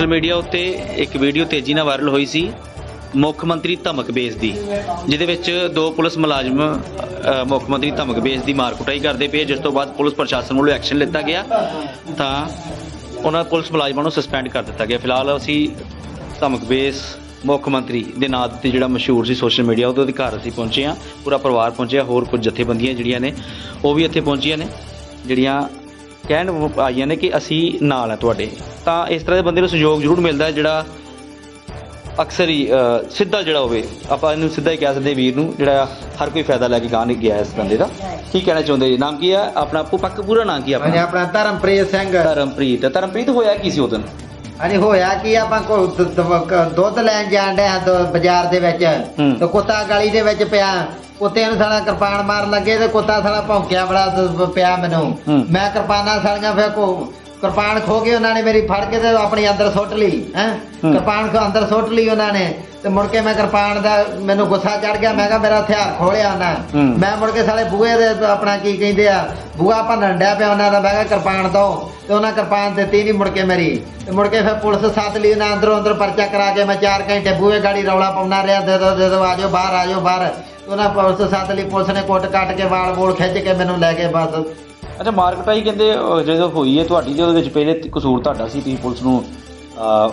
Social media ਉੱਤੇ ਇੱਕ video ਤੇਜ਼ੀ ਨਾਲ ਵਾਇਰਲ ਹੋਈ ਸੀ ਮੁੱਖ ਮੰਤਰੀ ਧਮਕ ਬੇਸ ਦੀ, ਜਿਹਦੇ ਵਿੱਚ ਦੋ ਪੁਲਿਸ ਮੁਲਾਜ਼ਮ ਮੁੱਖ ਮੰਤਰੀ ਧਮਕ ਬੇਸ ਦੀ ਮਾਰ ਕੁਟਾਈ ਕਰਦੇ ਪਏ। ਜਿਸ ਤੋਂ ਬਾਅਦ ਪੁਲਿਸ ਪ੍ਰਸ਼ਾਸਨ ਵੱਲੋਂ ਐਕਸ਼ਨ ਲਿੱਤਾ ਗਿਆ। ਤਾਂ ਉਹਨਾਂ ਪੁਲਿਸ ਮੁਲਾਜ਼ਮਾਂ ਨੂੰ ਸਸਪੈਂਡ ਕਰ ਦਿੱਤਾ ਗਿਆ। ਫਿਲਹਾਲ ਅਸੀਂ ਧਮਕ ਬੇਸ ਮੁੱਖ ਮੰਤਰੀ ਦੇ ਨਾਂ ਤੇ ਜਿਹੜਾ ਮਸ਼ਹੂਰ ਸੀ ਸੋਸ਼ਲ ਮੀਡੀਆ, ਉਹਦੇ ਅਧਿਕਾਰ ਅਸੀਂ ਪਹੁੰਚੇ ਹਾਂ। ਪੂਰਾ ਪਰਿਵਾਰ ਪਹੁੰਚਿਆ, ਹੋਰ ਕੁਝ ਜਥੇਬੰਦੀਆਂ ਜਿਹੜੀਆਂ ਨੇ, ਉਹ ਵੀ ਇੱਥੇ ਪਹੁੰਚੀਆਂ ਨੇ। ਜਿਹੜੀਆਂ ਕਹਿਣ ਆਈਆਂ ਨੇ ਕਿ ਅਸੀਂ ਨਾਲ ਆ ਤੁਹਾਡੇ। ਤਾਂ ਇਸ ਤਰ੍ਹਾਂ ਦੇ ਬੰਦੇ ਨੂੰ ਸਹਿਯੋਗ ਜ਼ਰੂਰ ਮਿਲਦਾ ਹੈ ਜਿਹੜਾ ਅਕਸਰ ਹੀ ਸਿੱਧਾ ਜਿਹੜਾ ਹੋਵੇ। ਆਪਾਂ ਇਹਨੂੰ ਸਿੱਧਾ ਹੀ ਕਹਿ ਸਕਦੇ ਵੀਰ ਨੂੰ ਜਿਹੜਾ ਹਰ ਕੋਈ ਫਾਇਦਾ ਲੈ ਕੇ ਗਾਂ ਨਹੀਂ ਗਿਆ ਇਸ ਬੰਦੇ ਦਾ। ਕੀ ਕਹਿਣਾ ਚਾਹੁੰਦੇ ਜੀ? ਨਾਮ ਕੀ ਹੈ? ਆਪਣਾ ਪੱਕ ਪੂਰਾ ਨਾਮ ਕੀ ਆਪਣਾ? ਆਪਣਾ ਧਰਮਪ੍ਰੀਤ ਸਿੰਘ। ਧਰਮਪ੍ਰੀਤ। ਧਰਮਪ੍ਰੀਤ ਹੋਇਆ ਕੀ ਸੀ ਉਦੋਂ? ਹਾਂਜੀ ਹੋਇਆ ਕੀ ਆਪਾਂ ਕੋ ਦੁੱਧ ਲੈਣ ਜਾਣ ਦ- ਬਾਜ਼ਾਰ ਦੇ ਵਿੱਚ। ਤੇ ਕੁੱਤਾ ਗਲੀ ਦੇ ਵਿੱਚ ਪਿਆ। ਕੁੱਤੇ ਨੂੰ ਸਾਲਾ ਕਿਰਪਾਨ ਮਾਰਨ ਲੱਗੇ ਤੇ ਕੁੱਤਾ ਸਾਲਾ ਭੌਂਕਿਆ ਬੜਾ ਪਿਆ ਮੈਨੂੰ। ਮੈਂ ਕਿਰਪਾਨਾਂ ਸਾਲੀਆਂ ਫਿਰ ਕੋ ਕਿਰਪਾਨ ਖੋ ਕੇ ਉਹਨਾਂ ਨੇ ਮੇਰੀ ਫੜ ਕੇ ਤੇ ਆਪਣੀ ਅੰਦਰ ਸੁੱਟ ਲਈ ਹੈ। ਕਿਰਪਾਨ ਖੋ ਅੰਦਰ ਸੁੱਟ ਲਈ ਉਹਨਾਂ ਨੇ ਤੇ ਮੁੜ ਕੇ ਮੈਂ ਕਿਰਪਾਨ ਦਾ ਮੈਨੂੰ ਗੁੱਸਾ ਚੜ ਗਿਆ ਮੈਂ ਕਿਹਾ ਮੇਰਾ ਹਥਿਆਰ ਖੋਲਿਆ ਉਹਨਾਂ। ਮੈਂ ਮੁੜ ਕੇ ਸਾਲੇ ਬੂਹੇ ਦੇ ਆਪਣਾ ਕੀ ਕਹਿੰਦੇ ਆ ਬੂਹਾ ਭੰਨਣ ਡਿਆ ਪਿਆ ਉਹਨਾਂ ਦਾ ਮੈਂ ਕਿਹਾ ਕਿਰਪਾਨ ਦੋ। ਤੇ ਉਹਨਾਂ ਕਿਰਪਾਨ ਦਿੱਤੀ ਨਹੀਂ ਮੁੜ ਕੇ ਮੇਰੀ। ਤੇ ਮੁੜ ਕੇ ਫਿਰ ਪੁਲਿਸ ਸੱਦ ਲਈ ਉਹਨਾਂ ਅੰਦਰੋਂ ਅੰਦਰ ਪਰਚਾ ਕਰਾ ਕੇ ਮੈਂ 4 ਘੰਟੇ ਬੂਹੇ ਗਾੜੀ ਰੌਲਾ ਪਾਉਣਾ ਰਿਹਾ ਦੇ ਦੋ ਦੇ ਦੋ ਆਜੋ ਬਾਹਰ ਆਜੋ ਬਾਹਰ। ਉਹਨਾਂ ਪੁਲਿਸ ਸੱਦ ਲਈ ਪੁਲਿਸ ਨੇ ਕੁੱਟ ਕੱਟ ਕੇ ਵਾਲ ਬੋਲ ਖਿੱਚ ਕੇ ਮੈਨੂੰ ਲੈ ਕੇ ਬਸ। ਅੱਛਾ ਮਾਰਕਟਾਈ ਕਹਿੰਦੇ ਜਦੋਂ ਹੋਈ ਹੈ ਤੁਹਾਡੀ ਉਹਦੇ ਵਿੱਚ ਪਹਿਲੇ ਤ- ਕਸੂਰ ਤੁਹਾਡਾ ਸੀ ਤੁਸੀਂ ਪੁਲਿਸ ਨੂੰ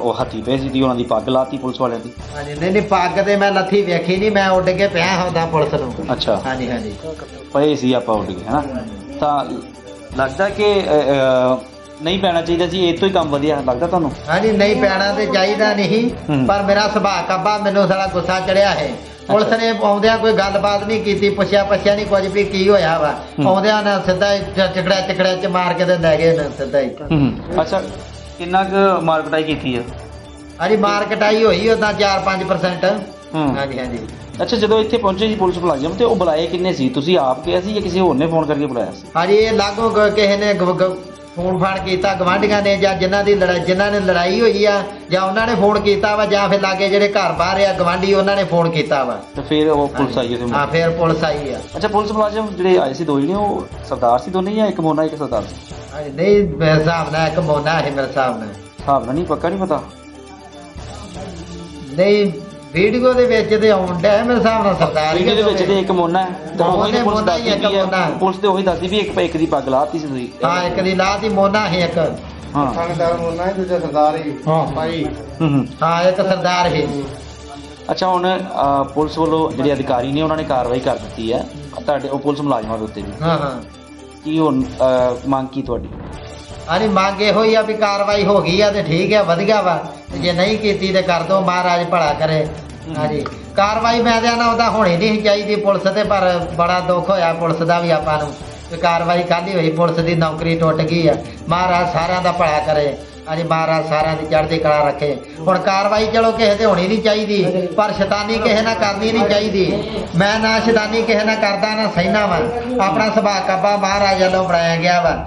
ਉਹ ਹੱਥੀ ਪਏ ਸੀ ਤੀ ਉਹਨਾਂ ਦੀ ਪੱਗ ਲਾਤੀ ਪੁਲਿਸ ਵਾਲਿਆਂ ਦੀ? ਹਾਂਜੀ ਨਹੀਂ ਨਹੀਂ ਪੱਗ ਤੇ ਮੈਂ ਲੱਥੀ ਵੇਖੀ ਨਹੀਂ ਮੈਂ ਉੱਡ ਕੇ ਪਿਆ ਹੁੰਦਾ ਪੁਲਿਸ ਨੂੰ। ਅੱਛਾ। ਹਾਂਜੀ ਹਾਂਜੀ। ਪਏ ਸੀ ਆਪਾਂ ਉੱਡ ਗਏ ਹਨਾ? ਤਾਂ ਲੱਗਦਾ ਕਿ ਨਹੀਂ ਪੈਣਾ ਚਾਹੀਦਾ ਸੀ ਇਹ ਤੋਂ ਹੀ ਕੰਮ ਵਧੀਆ ਲੱਗਦਾ ਤੁਹਾਨੂੰ? ਹਾਂਜੀ ਨਹੀਂ ਪੈਣਾ ਤੇ ਚਾਹੀਦਾ ਨਹੀਂ ਹੂੰ। ਪਰ ਮੇਰਾ ਸੁਭਾਅ ਕੱਬਾ ਮੈਨੂੰ ਸਾਲਾ ਗੁੱਸਾ ਚੜਿਆ ਹੈ। ਪੁਲਿਸ ਨੇ ਆਉਂਦਿਆਂ ਕੋਈ ਗੱਲਬਾਤ ਨਹੀਂ ਕੀਤੀ ਪੁੱਛਿਆ ਪੱਛਿਆ ਨਹੀਂ ਕੁਝ ਵੀ ਕੀ ਹੋਇਆ ਵਾ। ਆਉਂਦਿਆਂ ਨਾ ਸਿੱਧਾ ਹੀ ਚ- ਚਿਕੜਾ ਚਿਕੜਾ ਚ ਮਾਰ ਕੇ ਤੇ ਲੈ ਗਏ ਨੇ ਸਿੱਧਾ ਹੀ। ਹੂੰ ਅੱਛਾ ਕਿੰਨਾ ਕੁ ਮਾਰਕਟਾਈ ਕੀਤੀ ਹੈ ਹਾਂਜੀ ਮਾਰ ਕਟਾਈ ਹੋਈ ਉਹਦਾ 4-5% ਹੂੰ ਹਾਂਜੀ ਹਾਂਜੀ। ਅੱਛਾ ਜਦੋਂ ਇੱਥੇ ਪਹੁੰਚੇ ਸੀ ਪੁਲਿਸ ਮੁਲਾਜ਼ਮ ਤੇ ਉਹ ਬੁਲਾਏ ਕਿੰਨੇ ਸੀ? ਤੁਸੀਂ ਆਪ ਕਿਹਾ ਸੀ ਜਾਂ ਕਿਸੇ ਹੋਰ ਨੇ ਫੋਨ ਕਰਕੇ ਬੁਲਾਇਆ ਸੀ? ਹਾਂਜੀ ਇਹ ਲਾਗੋਂ ਕਿਸੇ ਨੇ ਫੋਨ ਫਾਨ ਕੀਤਾ ਗਵਾਂਢੀਆਂ ਨੇ ਜਾਂ ਜਿਨ੍ਹਾਂ ਦੀ ਲੜਾਈ ਜਿਨ੍ਹਾਂ ਨੇ ਲੜਾਈ ਹੋਈ ਆ ਜਾਂ ਉਹਨਾਂ ਨੇ ਫੋਨ ਕੀਤਾ ਵਾ ਜਾਂ ਫਿਰ ਲਾਗੇ ਜਿਹੜੇ ਘਰ ਬਾਹਰ ਆ ਗਵਾਂਢੀ ਉਹਨਾਂ ਨੇ ਫੋਨ ਕੀਤਾ ਵਾ। ਤੇ ਫਿਰ ਉਹ ਪੁਲਿਸ ਆਈ ਉਹਦੇ ਹਾਂ ਫਿਰ ਪੁਲਿਸ ਆਈ ਆ। ਅੱਛਾ ਪੁਲਿਸ ਮੁਲਾਜ਼ਮ ਜਿਹੜੇ ਆਏ ਸੀ ਦੋ ਜਿਹੜੇ ਉਹ ਸਰਦਾਰ ਸੀ ਦੋਨੇ ਜਾਂ ਇੱਕ ਮੋਨਾ ਇੱਕ ਸਰਦਾਰ ਸੀ? ਹਾਂਜੀ ਨਹੀਂ ਮੇਰੇ ਹਿਸਾਬ ਨਾਲ ਇੱਕ ਮੋਨਾ ਹੈ ਮੇਰੇ ਹਿਸਾਬ ਨਾਲ। ਹਿਸਾਬ ਨਾਲ ਨਹੀਂ ਪੱਕਾ ਨਹੀਂ ਪਤਾ? ਨਹੀਂ ਵੀਡੀਓ ਦੇ ਵਿੱਚ ਤੇ ਆਉਣ ਡਿਆ ਮੇਰੇ ਹਿਸਾਬ ਨਾਲ ਸਰਦਾਰ ਵੀਡੀਓ ਦੇ ਵਿੱਚ ਤੇ ਇੱਕ ਮੋਨਾ ਹੈ। ਤਾਂ ਉਹੀ ਤਾਂ ਪੁਲਿਸ ਮੋਨਾ ਹੀ ਦੱਸਦੀ ਇੱਕ ਮੋਨਾ। ਪੁਲਿਸ ਤੇ ਉਹੀ ਦੱਸਦੀ ਵੀ ਇੱਕ ਇੱਕ ਦੀ ਪੱਗ ਲਾਤੀ ਸੀ ਤੁਸੀਂ। ਹਾਂ ਇੱਕ ਦੀ ਦੀ ਮੋਨਾ ਹੈ ਇੱਕ। ਹਾਂ। ਥਾਣੇਦਾਰ ਮੁੰਨਾ ਹੈ ਦੂਜਾ ਸਰਦਾਰ ਹੀ। ਹਾਂ। ਭਾਈ। ਹੂੰ ਹੂੰ। ਹਾਂ ਇੱਕ ਸਰਦਾਰ ਹੈ। ਅੱਛਾ ਹੁਣ ਪੁਲਿਸ ਵੱਲੋਂ ਜਿਹੜੇ ਅਧਿਕਾਰੀ ਨੇ ਉਹਨਾਂ ਨੇ ਕਾਰਵਾਈ ਕਰ ਦਿੱਤੀ ਹੈ। ਤੁਹਾਡੇ ਉਹ ਪੁਲਿਸ ਮੁਲਾਜ਼ਮਾਂ ਦੇ ਉੱਤੇ ਵੀ। ਹਾਂ ਹਾਂ। ਕੀ ਹੁਣ ਮੰਗ ਕੀ ਤੁਹਾਡੀ? ਹਾਂਜੀ ਮੰਗ ਇਹੋ ਹੀ ਆ ਵੀ ਕਾਰਵਾਈ ਹੋ ਗਈ ਆ ਤੇ ਠੀਕ ਆ ਵਧੀਆ ਵਾ। ਜੇ ਨਹੀਂ ਕੀਤੀ ਤੇ ਕਰ ਦੋ ਮਹਾਰਾਜ ਭਲਾ ਕਰੇ। ਹਾਂਜੀ। ਕਾਰਵਾਈ ਮੈਂ ਤੇ ਨਾ ਉਹਦਾ ਹੋਣੀ ਨਹੀਂ ਚਾਹੀਦੀ ਪੁਲਿਸ ਤੇ, ਪਰ ਬੜਾ ਦੁੱਖ ਹੋਇਆ ਪੁਲਿਸ ਦਾ ਵੀ ਆਪਾਂ ਨੂੰ ਕਿ ਕਾਰਵਾਈ ਕਾਹਦੀ ਹੋਈ। ਪੁਲਿਸ ਦੀ ਨੌਕਰੀ ਟੁੱਟ ਗਈ ਆ। ਮਹਾਰਾਜ ਸਾਰਿਆਂ ਦਾ ਭਲਾ ਕਰੇ। ਹਾਂਜੀ, ਮਹਾਰਾਜ ਸਾਰਿਆਂ ਦੀ ਚੜ੍ਹਦੀ ਕਲਾ ਰੱਖੇ। ਹੁਣ ਕਾਰਵਾਈ ਚਲੋ ਕਿਸੇ ਤੇ ਹੋਣੀ ਨਹੀਂ ਚਾਹੀਦੀ, ਪਰ ਸ਼ੈਤਾਨੀ ਕਿਸੇ ਨਾਲ ਕਰਨੀ ਨਹੀਂ ਚਾਹੀਦੀ। ਮੈਂ ਨਾ ਸ਼ੈਤਾਨੀ ਕਿਸੇ ਨਾਲ ਕਰਦਾ, ਨਾ ਸਹਿਣਾ ਵਾ। ਆਪਣਾ ਸੁਭਾਅ ਕੱਬਾ ਮਹਾਰਾਜ ਵੱਲੋਂ ਬਣਾਇਆ ਗਿਆ ਵਾ।